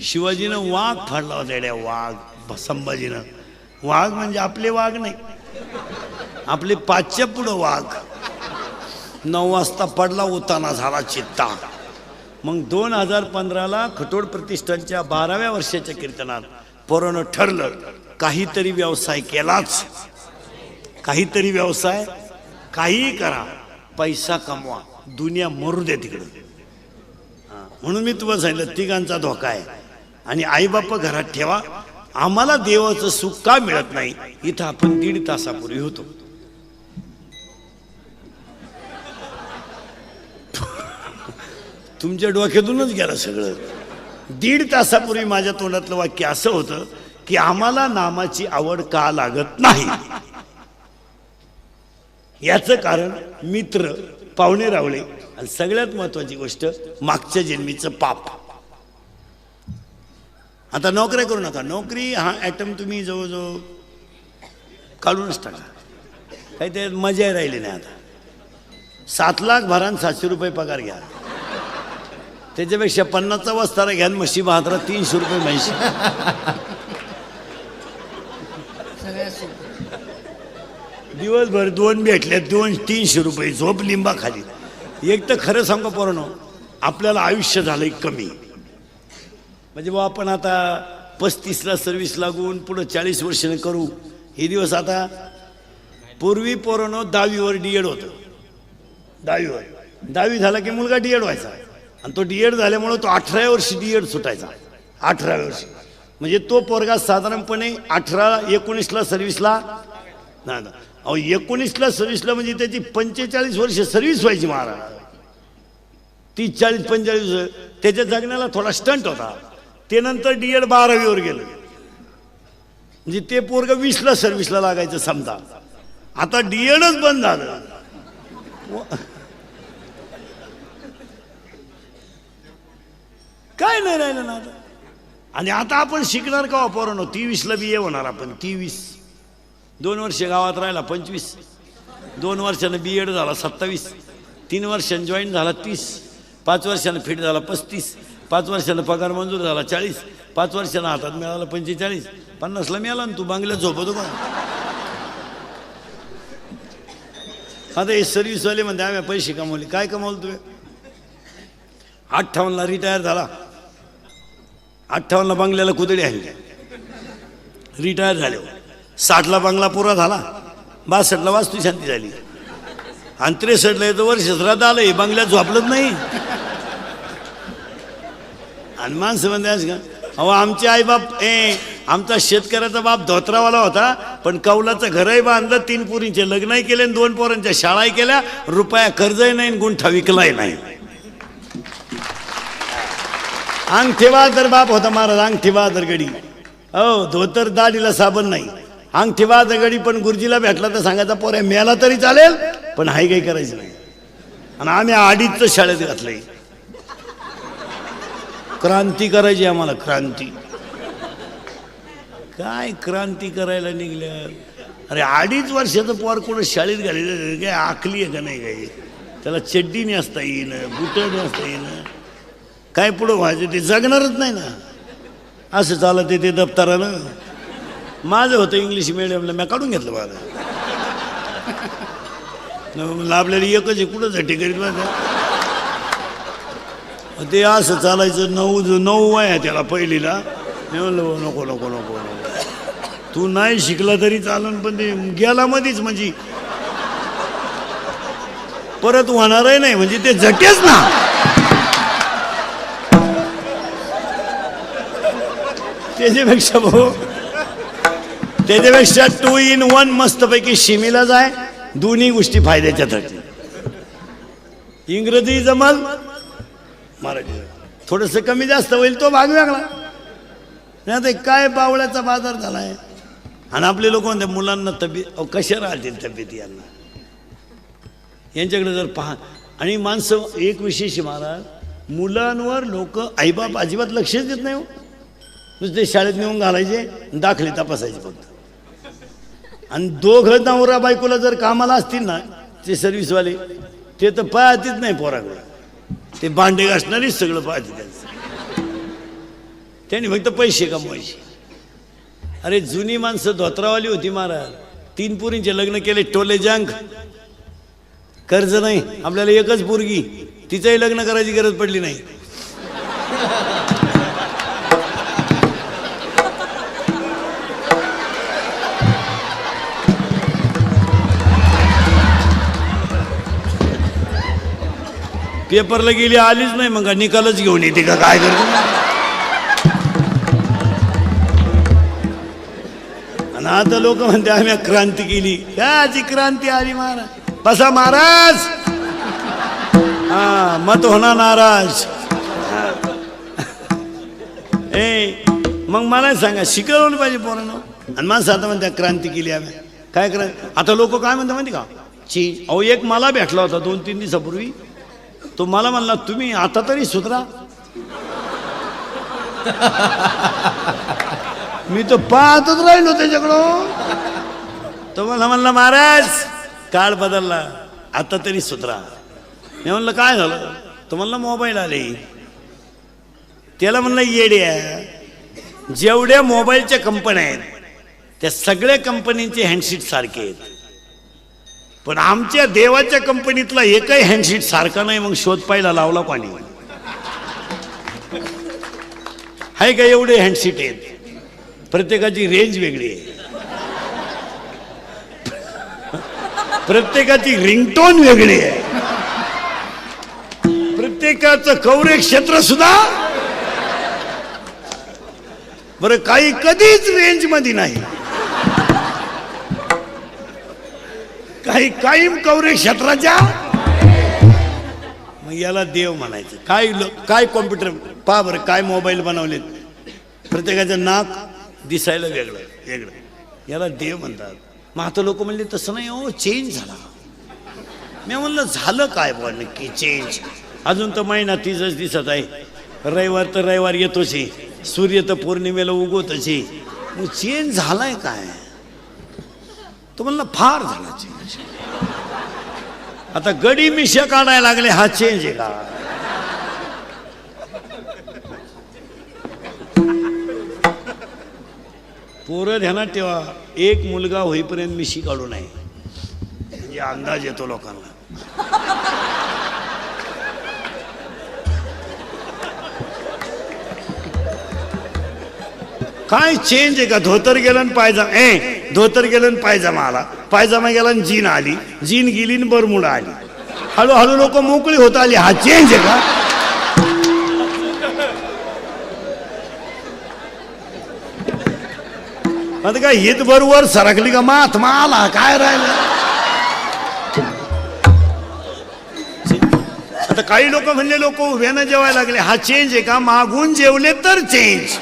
शिवाजीनं वाघ फाडला होता येड्या वाघ. संभाजीनं. वाघ म्हणजे आपले वाघ नाही. आपले पाचच्या पुढं वाघ. नऊ वाजता पडला उताना झाला चित्ता. मग दोन हजार पंधराला खटोड प्रतिष्ठानच्या बाराव्या वर्षाच्या कीर्तनात पोरानं ठरलं काहीतरी व्यवसाय केलाच. काहीतरी व्यवसाय काहीही करा. पैसा कमवा. दुनिया मरू दे तिकडं. म्हणून मी तुम्हाला सांगितलं तिघांचा धोका आहे. आणि आईबाप घरात ठेवा. आम्हाला देवाचं सुख का मिळत नाही? इथं आपण दीड तासापूर्वी होतो. तुमच्या डोक्यातूनच गेलं सगळं. दीड तासापूर्वी माझ्या तोंडातलं वाक्य असं होतं की आम्हाला नामाची आवड का लागत नाही? याचं कारण मित्र पाहुणे रावळे आणि सगळ्यात महत्वाची गोष्ट मागच्या जन्मीचं पाप. आता नोकऱ्या करू नका. नोकरी हा ॲटम तुम्ही जवळजवळ काढूनच टाका. काही ते मजा राहिली नाही आता. सात लाख भरान सातशे रुपये पगार घ्या. त्याच्यापेक्षा पन्नासचा वस्तारा घ्या म्हशी बहादरा तीनशे रुपये म्हशी. दिवसभर दोन भेटले दोन तीनशे रुपये. झोप लिंबा खाली एक तर खरं सांगा पोरानो आपल्याला आयुष्य झालंय कमी. म्हणजे बा आपण आता पस्तीसला सर्व्हिस लागून पुढं चाळीस वर्षाने करू हे दिवस आता पूर्वी पोरानो दहावीवर डी एड होतं. दहावीवर. दहावी झाला की मुलगा डी एड व्हायचा. आणि तो डी एड झाल्यामुळं तो अठराव्या वर्षी डी एड सुटायचा. अठराव्या वर्षी. म्हणजे तो पोरगा साधारणपणे अठरा एकोणीसला सर्व्हिसला नाही ना. अहो एकोणीसला सर्व्हिसला म्हणजे त्याची पंचेचाळीस वर्ष सर्व्हिस व्हायची महाराज. तीस चाळीस पंचेचाळीस त्याच्या जगण्याला थोडा स्टंट होता. ते नंतर डी एड बारावीवर गेलं. म्हणजे ते पोरग वीसला सर्व्हिसला लागायचं समजा. आता डी एडच बंद झालं. काय नाही राहिलं ना आता आणि आता आपण शिकणार का वापरणार? ती वीसला बी ए होणार आपण. तीवीस दोन वर्ष गावात राहिला पंचवीस. दोन वर्षानं बी एड झाला सत्तावीस. तीन वर्षानं जॉईन झाला तीस. पाच वर्षानं फिट झाला पस्तीस. पाच वर्षानं पगार मंजूर झाला चाळीस. पाच वर्षानं हातात मिळाला पंचेचाळीस. पन्नासला मिळाला ना तू बांगल्यात झोपतो का? आता हे सर्व्हिसवाले म्हणते आम्ही पैसे कमवले. काय कमावलं तुम्ही? अठ्ठावन्नला रिटायर झाला. अठ्ठावन्नला बंगल्याला कुदळी आहे रिटायर झाले. साठला बंगला पुरा झाला. बासष्टला वास्तू शांती झाली. आणि त्रेसष्टला येतं वर्ष श्राद्ध आलं बंगल्यात झोपलंच नाही. आणि माणसं म्हणते असं का? अहो आमचे आईबाप ए आमचा शेतकऱ्याचा बाप धोत्रावाला होता पण कौलाचं घरही बांधलं तीन पोरींचे लग्नही केले आणि दोन पोरांच्या शाळाही केल्या रुपया कर्जही नाही आणि गुंठा विकलाही नाही. अंगठी बहादर बाप होता महाराज अंगठी बहादर गडी. हो धोतर दाढीला साबण नाही. अंग ठेवा गडी पण गुरुजीला भेटला तर सांगायचा पोऱ्या मेला तरी चालेल पण हाय काही करायचं नाही. आणि आम्ही आडीच शाळेत घातलंय. क्रांती करायची आम्हाला क्रांती. काय क्रांती करायला निघल्या अरे अडीच वर्षाचं पोर कुठं शाळेत घालेलं काय आखली आहे का नाही काही? त्याला चड्डी नेसता येईन बुट नेसता येईन. काय पुढं व्हायचं ते जगणारच नाही ना. असं चालत ते दप्तरानं. माझं होतं इंग्लिश मिडियमला मी काढून घेतलं मला आपल्याला एकच आहे कुठं झटी करीत माझं ते असं चालायचं नऊ नऊ वय आहे त्याला पहिलीला. मी म्हणलं हो, नको नको नको नको. तू नाही शिकला तरी चालन पण ते गेला मध्येच म्हणजे. परत होणारही नाही म्हणजे ते झटेच ना. त्याच्यापेक्षा भाऊ त्याच्यापेक्षा टू इन वन मस्तपैकी शिमीला जाय. दोन्ही गोष्टी फायद्याच्या ठरतील इंग्रजी जमल. मराठी थोडस कमी जास्त होईल तो भाग वेगळा. नाही आता काय बावळ्याचा बाजार झालाय? आणि आपले लोक म्हणते मुलांना तब्येत कशा राहतील तब्येत यांना? यांच्याकडे जर पहा आणि माणसं एक विशेष महाराज मुलांवर लोक आईबाप अजिबात लक्षच देत नाही हो. नुसते शाळेत नेऊन घालायचे दाखले तपासायचे फक्त. आणि दोघं नवरा बायकोला जर कामाला असतील ना ते सर्व्हिसवाले ते तर पाहतीच नाही पोराकडे ते भांडे घासणारीच सगळं पाहते त्यांचं. त्यांनी फक्त पैसे कमवायचे. अरे जुनी माणसं धोत्रावाली होती महाराज. तीन पुरींचे लग्न केले टोले जंग. कर्ज नाही आपल्याला एकच पोरगी. तिचंही लग्न करायची गरज पडली नाही. पेपरला गेली आलीच नाही. मग निकालच घेऊन येते का? काय करतो? आणि आता लोक म्हणते आम्ही क्रांती केली. त्याची क्रांती आली महाराज? बसा महाराज. हा मत होणार नाराज. ए मग मला सांगा शिकवलं पाहिजे पोरांनो? आणि माणसं आता म्हणते क्रांती केली आम्ही. काय क्रांती? आता लोक काय म्हणतात माहिती का? ची अहो एक मला भेटला होता दोन तीन दिवसापूर्वी. तो मला म्हणला तुम्ही आता तरी सुधरा. मी तो पाहतच राहिलो त्याच्याकडं. तो मला म्हणला महाराज काळ बदलला आता तरी सुधरा. मी म्हणलं काय झालं? तो म्हणला मोबाईल आले. त्याला म्हणलं येड्या जेवढ्या मोबाईलच्या कंपन्या आहेत त्या सगळ्या कंपनींचे हँडशीट सारखे आहेत. पण आमच्या देवाच्या कंपनीतला एकही हँडशीट सारखा नाही मग शोध पाहिला लावला पाणी आहे का एवढे हँडशीट आहेत? प्रत्येकाची रेंज वेगळी आहे. प्रत्येकाची रिंगटोन वेगळी आहे. प्रत्येकाचं कवरेज क्षेत्र सुद्धा बरं काही कधीच रेंजमध्ये नाही. काही कायम कवरेज क्षेत्राच्या मग याला देव म्हणायचं. काय काय कॉम्प्युटर पहा बरं काय मोबाईल बनवलेत. प्रत्येकाचं नाक दिसायला वेगळं वेगळं. याला देव म्हणतात. मग आता लोक म्हणले तसं नाही हो चेंज झाला. मी म्हणलं झालं काय बा नक्की चेंज अजून तर महिना तीच दिसत आहे. रविवार तर रविवार येतोच आहे सूर्य तर पौर्णिमेला उगवतच आहे मग चेंज झालाय काय? तो म्हणला फार झाला चेंज आता गडी मिशा काढायला लागले हा चेंज आहे का? पोरं ध्यानात ठेवा एक मुलगा होईपर्यंत मिशी काढू नये. म्हणजे अंदाज येतो लोकांना. काय चेंज आहे का? धोतर गेलं आणि पायजामा ए धोतर गेलं आणि पायजामा आला. पायजामा गेला आणि जीन आली. जीन गेली आणि बरमुडा आली. हळूहळू लोक मोकळी होत आली. हा चेंज आहे का? आता काय हित बरोबर सरकली का? मात माला काय राहिलं? आता काही लोक म्हणले लोक उभ्यानं जेवायला लागले. हा चेंज आहे का? मागून जेवले तर चेंज